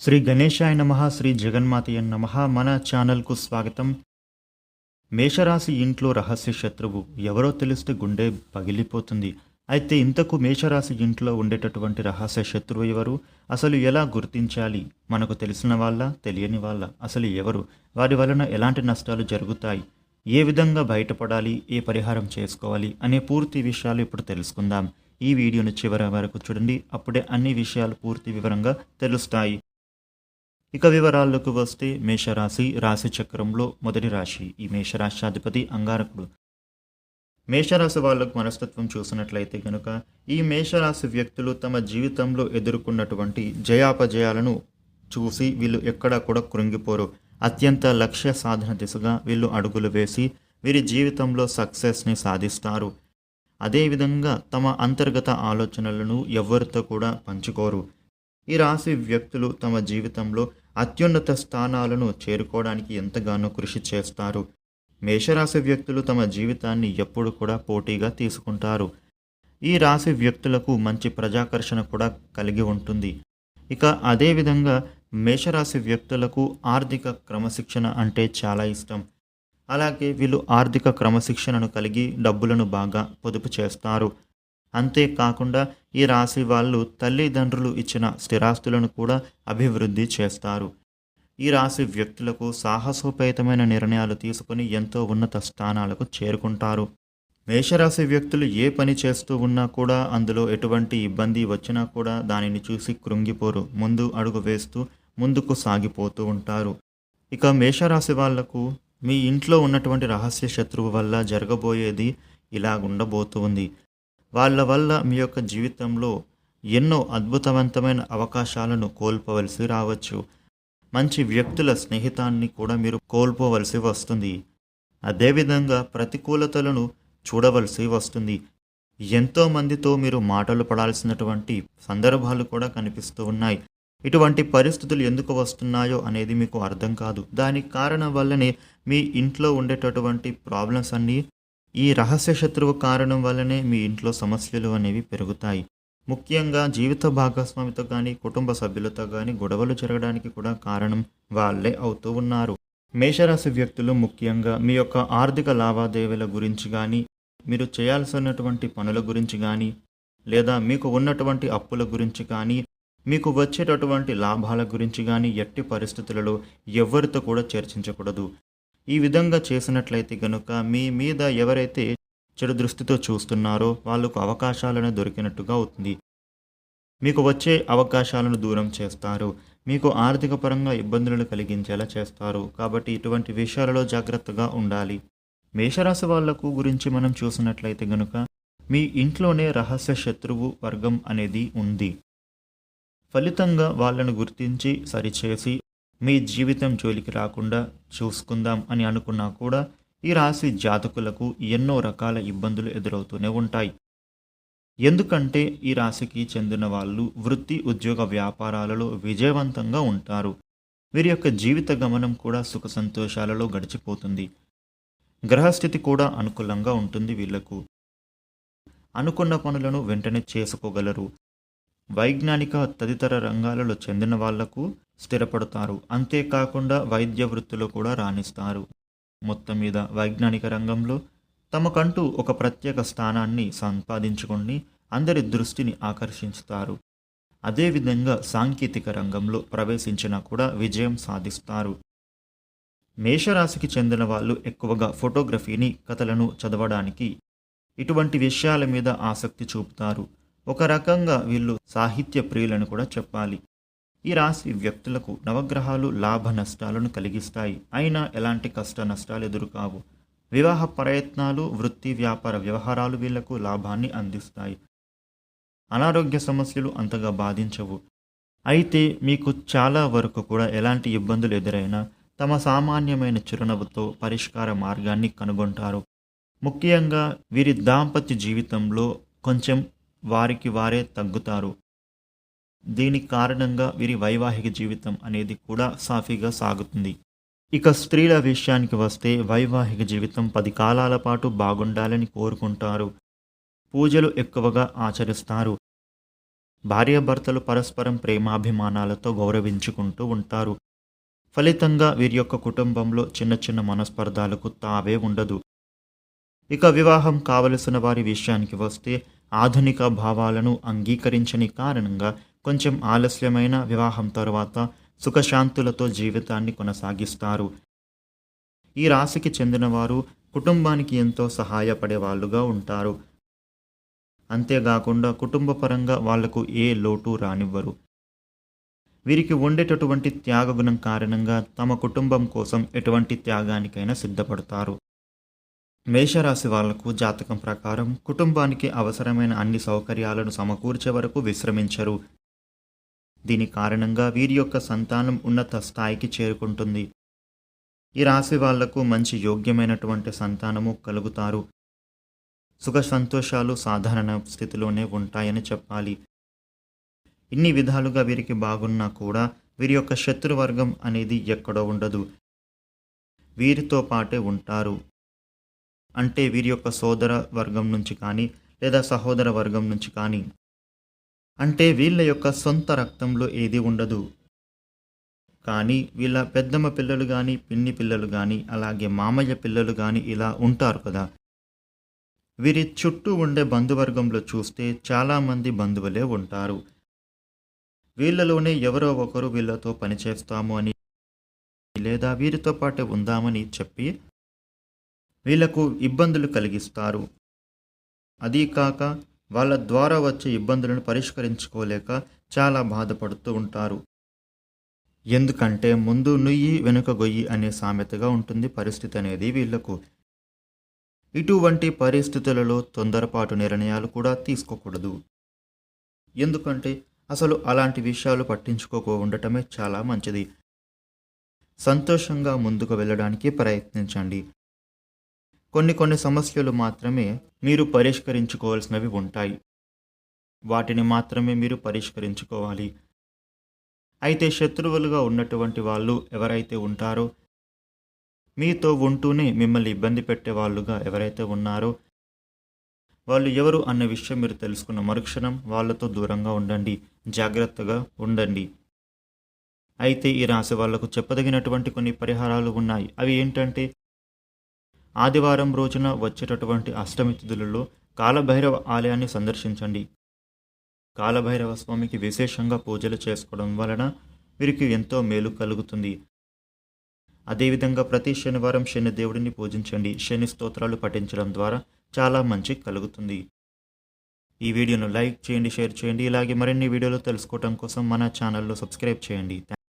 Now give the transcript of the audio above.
శ్రీ గణేశాయ నమ శ్రీ జగన్మాతయ నమ. మన ఛానల్కు స్వాగతం. మేషరాశి ఇంట్లో రహస్య శత్రువు ఎవరో తెలిస్తే గుండె పగిలిపోతుంది. అయితే ఇంతకు మేషరాశి ఇంట్లో ఉండేటటువంటి రహస్య శత్రువు ఎవరు? అసలు ఎలా గుర్తించాలి? మనకు తెలిసిన వాళ్ళ తెలియని వాళ్ళ అసలు ఎవరు? వారి వలన ఎలాంటి నష్టాలు జరుగుతాయి? ఏ విధంగా బయటపడాలి? ఏ పరిహారం చేసుకోవాలి? అనే పూర్తి విషయాలు ఇప్పుడు తెలుసుకుందాం. ఈ వీడియోను చివరి వరకు చూడండి. అప్పుడే అన్ని విషయాలు పూర్తి వివరంగా తెలుస్తాయి. ఇక వివరాల్లోకి వస్తే మేషరాశి రాశి చక్రంలో మొదటి రాశి ఈ మేషరాశాధిపతి అంగారకుడు. మేషరాశి వాళ్ళకు మనస్తత్వం చూసినట్లయితే కనుక ఈ మేషరాశి వ్యక్తులు తమ జీవితంలో ఎదుర్కొన్నటువంటి జయాపజయాలను చూసి వీళ్ళు ఎక్కడా కూడా కృంగిపోరు. అత్యంత లక్ష్య సాధన దిశగా వీళ్ళు అడుగులు వేసి వీరి జీవితంలో సక్సెస్ని సాధిస్తారు. అదేవిధంగా తమ అంతర్గత ఆలోచనలను ఎవరితో కూడా పంచుకోరు. ఈ రాశి వ్యక్తులు తమ జీవితంలో అత్యున్నత స్థానాలను చేరుకోవడానికి ఎంతగానో కృషి చేస్తారు. మేషరాశి వ్యక్తులు తమ జీవితాన్ని ఎప్పుడు కూడా పోటీగా తీసుకుంటారు. ఈ రాశి వ్యక్తులకు మంచి ప్రజాకర్షణ కూడా కలిగి ఉంటుంది. ఇక అదేవిధంగా మేషరాశి వ్యక్తులకు ఆర్థిక క్రమశిక్షణ అంటే చాలా ఇష్టం. అలాగే వీళ్ళు ఆర్థిక క్రమశిక్షణను కలిగి డబ్బులను బాగా పొదుపు చేస్తారు. అంతేకాకుండా ఈ రాశి వాళ్ళు తల్లిదండ్రులు ఇచ్చిన స్థిరాస్తులను కూడా అభివృద్ధి చేస్తారు. ఈ రాశి వ్యక్తులకు సాహసోపేతమైన నిర్ణయాలు తీసుకుని ఎంతో ఉన్నత స్థానాలకు చేరుకుంటారు. మేషరాశి వ్యక్తులు ఏ పని చేస్తూ ఉన్నా కూడా అందులో ఎటువంటి ఇబ్బంది వచ్చినా కూడా దానిని చూసి కృంగిపోరు ముందు అడుగు వేస్తూ ముందుకు సాగిపోతూ ఉంటారు. ఇక మేషరాశి వాళ్ళకు మీ ఇంట్లో ఉన్నటువంటి రహస్య శత్రువు వల్ల జరగబోయేది ఇలా ఉంది. వాళ్ళ వల్ల మీ యొక్క జీవితంలో ఎన్నో అద్భుతవంతమైన అవకాశాలను కోల్పోవలసి రావచ్చు. మంచి వ్యక్తుల స్నేహితాన్ని కూడా మీరు కోల్పోవలసి వస్తుంది. అదేవిధంగా ప్రతికూలతలను చూడవలసి వస్తుంది. ఎంతోమందితో మీరు మాటలు పడాల్సినటువంటి సందర్భాలు కూడా కనిపిస్తూ ఉన్నాయి. ఇటువంటి పరిస్థితులు ఎందుకు వస్తున్నాయో అనేది మీకు అర్థం కాదు. దానికి కారణం వల్లనే మీ ఇంట్లో ఉండేటటువంటి ప్రాబ్లమ్స్ అన్నీ ఈ రహస్య శత్రువు కారణం వల్లనే మీ ఇంట్లో సమస్యలు అనేవి పెరుగుతాయి. ముఖ్యంగా జీవిత భాగస్వామితో కానీ కుటుంబ సభ్యులతో కానీ గొడవలు జరగడానికి కూడా కారణం వాళ్ళే అవుతూ ఉన్నారు. మేషరాశి వ్యక్తులు ముఖ్యంగా మీ యొక్క ఆర్థిక లావాదేవీల గురించి కానీ మీరు చేయాల్సినటువంటి పనుల గురించి కానీ లేదా మీకు ఉన్నటువంటి అప్పుల గురించి కానీ మీకు వచ్చేటటువంటి లాభాల గురించి కానీ ఎట్టి పరిస్థితులలో ఎవరితో కూడా చర్చించకూడదు. ఈ విధంగా చేసినట్లయితే గనుక మీ మీద ఎవరైతే చెడు దృష్టితో చూస్తున్నారో వాళ్ళకు అవకాశాలను దొరికినట్టుగా అవుతుంది. మీకు వచ్చే అవకాశాలను దూరం చేస్తారు. మీకు ఆర్థిక పరంగా ఇబ్బందులను కలిగించేలా చేస్తారు. కాబట్టి ఇటువంటి విషయాలలో జాగ్రత్తగా ఉండాలి. మేషరాశి వాళ్ళకు గురించి మనం చూసినట్లయితే గనుక మీ ఇంట్లోనే రహస్య శత్రువు వర్గం అనేది ఉంది. ఫలితంగా వాళ్ళను గుర్తించి సరిచేసి మీ జీవితం జోలికి రాకుండా చూసుకుందాం అని అనుకున్నా కూడా ఈ రాశి జాతకులకు ఎన్నో రకాల ఇబ్బందులు ఎదురవుతూనే ఉంటాయి. ఎందుకంటే ఈ రాశికి చెందిన వాళ్ళు వృత్తి ఉద్యోగ వ్యాపారాలలో విజయవంతంగా ఉంటారు. వీరి యొక్క జీవిత గమనం కూడా సుఖ సంతోషాలలో గడిచిపోతుంది. గ్రహస్థితి కూడా అనుకూలంగా ఉంటుంది వీళ్ళకు. అనుకున్న పనులను వెంటనే చేసుకోగలరు. వైజ్ఞానిక తదితర రంగాలలో చెందిన వాళ్ళకు స్థిరపడతారు. అంతేకాకుండా వైద్య వృత్తిలో కూడా రాణిస్తారు. మొత్తం మీద వైజ్ఞానిక రంగంలో తమకంటూ ఒక ప్రత్యేక స్థానాన్ని సంపాదించుకొని అందరి దృష్టిని ఆకర్షించుతారు. అదేవిధంగా సాంకేతిక రంగంలో ప్రవేశించినా కూడా విజయం సాధిస్తారు. మేషరాశికి చెందిన వాళ్ళు ఎక్కువగా ఫోటోగ్రఫీని కథలను చదవడానికి ఇటువంటి విషయాల మీద ఆసక్తి చూపుతారు. ఒక రకంగా వీళ్ళు సాహిత్య ప్రియులను కూడా చెప్పాలి. ఈ రాశి వ్యక్తులకు నవగ్రహాలు లాభ నష్టాలను కలిగిస్తాయి. అయినా ఎలాంటి కష్ట నష్టాలు ఎదురుకావు. వివాహ ప్రయత్నాలు వృత్తి వ్యాపార వ్యవహారాలు వీళ్ళకు లాభాన్ని అందిస్తాయి. అనారోగ్య సమస్యలు అంతగా బాధించవు. అయితే మీకు చాలా వరకు కూడా ఎలాంటి ఇబ్బందులు ఎదురైనా తమ సామాన్యమైన చిరునవ్వుతో పరిష్కార మార్గాన్ని కనుగొంటారు. ముఖ్యంగా వీరి దాంపత్య జీవితంలో కొంచెం వారికి వారే తగ్గుతారు. దీని కారణంగా వీరి వైవాహిక జీవితం అనేది కూడా సాఫీగా సాగుతుంది. ఇక స్త్రీల విషయానికి వస్తే వైవాహిక జీవితం పది కాలాల పాటు బాగుండాలని కోరుకుంటారు. పూజలు ఎక్కువగా ఆచరిస్తారు. భార్యాభర్తలు పరస్పరం ప్రేమాభిమానాలతో గౌరవించుకుంటూ ఉంటారు. ఫలితంగా వీరి యొక్క కుటుంబంలో చిన్న చిన్న మనస్పర్ధాలకు తావే ఉండదు. ఇక వివాహం కావలసిన వారి విషయానికి వస్తే ఆధునిక భావాలను అంగీకరించని కారణంగా కొంచెం ఆలస్యమైన వివాహం తరువాత సుఖశాంతులతో జీవితాన్ని కొనసాగిస్తారు. ఈ రాశికి చెందినవారు కుటుంబానికి ఎంతో సహాయపడే వాళ్ళుగా ఉంటారు. అంతేకాకుండా కుటుంబపరంగా వాళ్ళకు ఏ లోటు రానివ్వరు. వీరికి ఉండేటటువంటి త్యాగగుణం కారణంగా తమ కుటుంబం కోసం ఎటువంటి త్యాగానికైనా సిద్ధపడతారు. మేషరాశి వాళ్ళకు జాతకం ప్రకారం కుటుంబానికి అవసరమైన అన్ని సౌకర్యాలను సమకూర్చే వరకు విశ్రమించరు. దీని కారణంగా వీరి యొక్క సంతానం ఉన్నత స్థాయికి చేరుకుంటుంది. ఈ రాశి వాళ్ళకు మంచి యోగ్యమైనటువంటి సంతానము కలుగుతారు. సుఖ సంతోషాలు సాధారణ స్థితిలోనే ఉంటాయని చెప్పాలి. ఇన్ని విధాలుగా వీరికి బాగున్నా కూడా వీరి యొక్క శత్రువర్గం అనేది ఎక్కడో ఉండదు. వీరితో పాటే ఉంటారు. అంటే వీరి యొక్క సోదర వర్గం నుంచి కానీ లేదా సహోదర వర్గం నుంచి కానీ అంటే వీళ్ళ యొక్క సొంత రక్తంలో ఏది ఉండదు. కానీ వీళ్ళ పెద్దమ్మ పిల్లలు కానీ పిన్ని పిల్లలు కానీ అలాగే మామయ్య పిల్లలు కానీ ఇలా ఉంటారు కదా. వీరి చుట్టూ ఉండే బంధువర్గంలో చూస్తే చాలామంది బంధువులే ఉంటారు. వీళ్ళలోనే ఎవరో ఒకరు వీళ్ళతో పనిచేస్తాము అని లేదా వీరితో పాటే ఉందామని చెప్పి వీళ్ళకు ఇబ్బందులు కలిగిస్తారు. అదీ కాక వాళ్ళ ద్వారా వచ్చే ఇబ్బందులను పరిష్కరించుకోలేక చాలా బాధపడుతూ ఉంటారు. ఎందుకంటే ముందు నుయ్యి వెనుక గొయ్యి అనే సామెతగా ఉంటుంది పరిస్థితి అనేది వీళ్ళకు ఇటువంటి పరిస్థితులలో తొందరపాటు నిర్ణయాలు కూడా తీసుకోకూడదు. ఎందుకంటే అసలు అలాంటి విషయాలు పట్టించుకోక ఉండటమే చాలా మంచిది. సంతోషంగా ముందుకు వెళ్ళడానికి ప్రయత్నించండి. కొన్ని కొన్ని సమస్యలు మాత్రమే మీరు పరిష్కరించుకోవాల్సినవి ఉంటాయి. వాటిని మాత్రమే మీరు పరిష్కరించుకోవాలి. అయితే శత్రువులుగా ఉన్నటువంటి వాళ్ళు ఎవరైతే ఉంటారో మీతో ఉంటూనే మిమ్మల్ని ఇబ్బంది పెట్టే వాళ్ళుగా ఎవరైతే ఉన్నారో వాళ్ళు ఎవరు అన్న విషయం మీరు తెలుసుకున్న మరుక్షణం వాళ్ళతో దూరంగా ఉండండి జాగ్రత్తగా ఉండండి. అయితే ఈ రాశి వాళ్ళకు చెప్పదగినటువంటి కొన్ని పరిహారాలు ఉన్నాయి. అవి ఏంటంటే ఆదివారం రోజున వచ్చేటటువంటి అష్టమి తిథులలో కాలభైరవ ఆలయాన్ని సందర్శించండి. కాలభైరవ స్వామికి విశేషంగా పూజలు చేసుకోవడం వలన వీరికి ఎంతో మేలు కలుగుతుంది. అదేవిధంగా ప్రతి శనివారం శని దేవుడిని పూజించండి. శని స్తోత్రాలు పఠించడం ద్వారా చాలా మంచి కలుగుతుంది. ఈ వీడియోను లైక్ చేయండి షేర్ చేయండి. ఇలాగే మరిన్ని వీడియోలు తెలుసుకోవడం కోసం మన ఛానల్లో సబ్స్క్రైబ్ చేయండి.